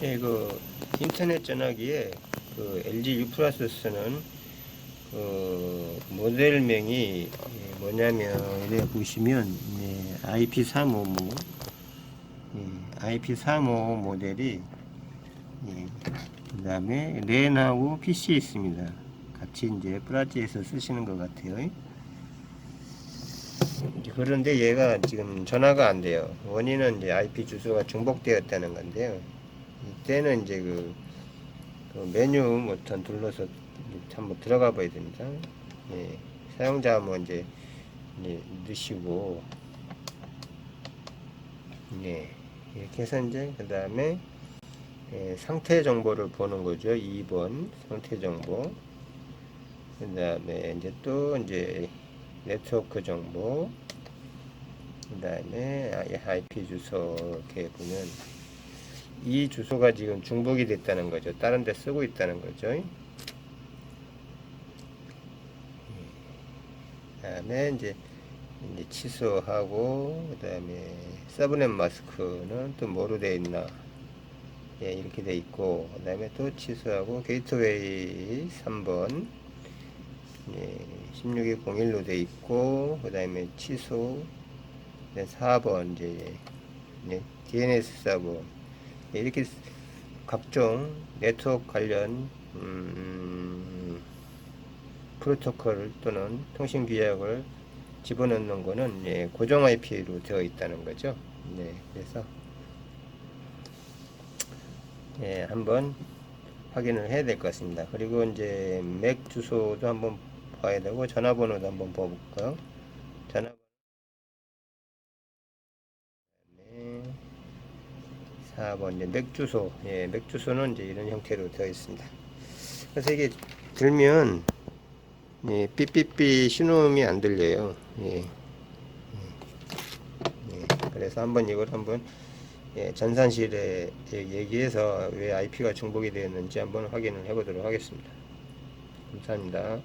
예, 그 인터넷 전화기에 그 LG U 플러스 쓰는 그 모델명이 예, 뭐냐면 여기 보시면 예, IP355 예, IP355 모델이 예, 그다음에 랜하고 PC 있습니다. 같이 이제 프라지에서 쓰시는 것 같아요. 그런데 얘가 지금 전화가 안 돼요. 원인은 이제 IP 주소가 중복되었다는 건데요. 이때는 이제 그, 그 메뉴 버튼 눌러서 이제 한번 들어가 봐야 됩니다. 예, 사용자 뭐 이제, 이제 넣으시고, 예, 이렇게 해서 이제 그 다음에 예, 상태 정보를 보는 거죠. 2번 상태 정보. 그 다음에 이제 또 이제 네트워크 정보. 그 다음에 IP 주소 이렇게 보면 이 주소가 지금 중복이 됐다는 거죠. 다른 데 쓰고 있다는 거죠. 그 다음에 이제, 이제 취소하고 그 다음에 서브넷 마스크는 또 뭐로 되어 있나? 예, 이렇게 돼 있고 그 다음에 또 취소하고 게이트웨이 3번. 예, 1601로 돼 있고 그 다음에 취소. 네, 4번 이제 네, DNS 서버 예, 이렇게 각종 네트워크 관련 음, 프로토콜 또는 통신 규약을 집어넣는 거는 예, 고정 IP로 되어 있다는 거죠. 네, 그래서 예, 한번 확인을 해야 될 것 같습니다. 그리고 이제 맥 주소도 한번 봐야 되고 전화번호도 한번 봐볼까요? 전화 네. 4번 이제 맥 주소, 예, 맥 주소는 이제 이런 형태로 되어 있습니다. 그래서 이게 들면 예, 삐삐삐 신호음이 안 들려요. 예. 예, 그래서 한번 이걸 한번 예, 전산실에 예, 얘기해서 왜 IP가 중복이 되었는지 한번 확인을 해보도록 하겠습니다. 감사합니다.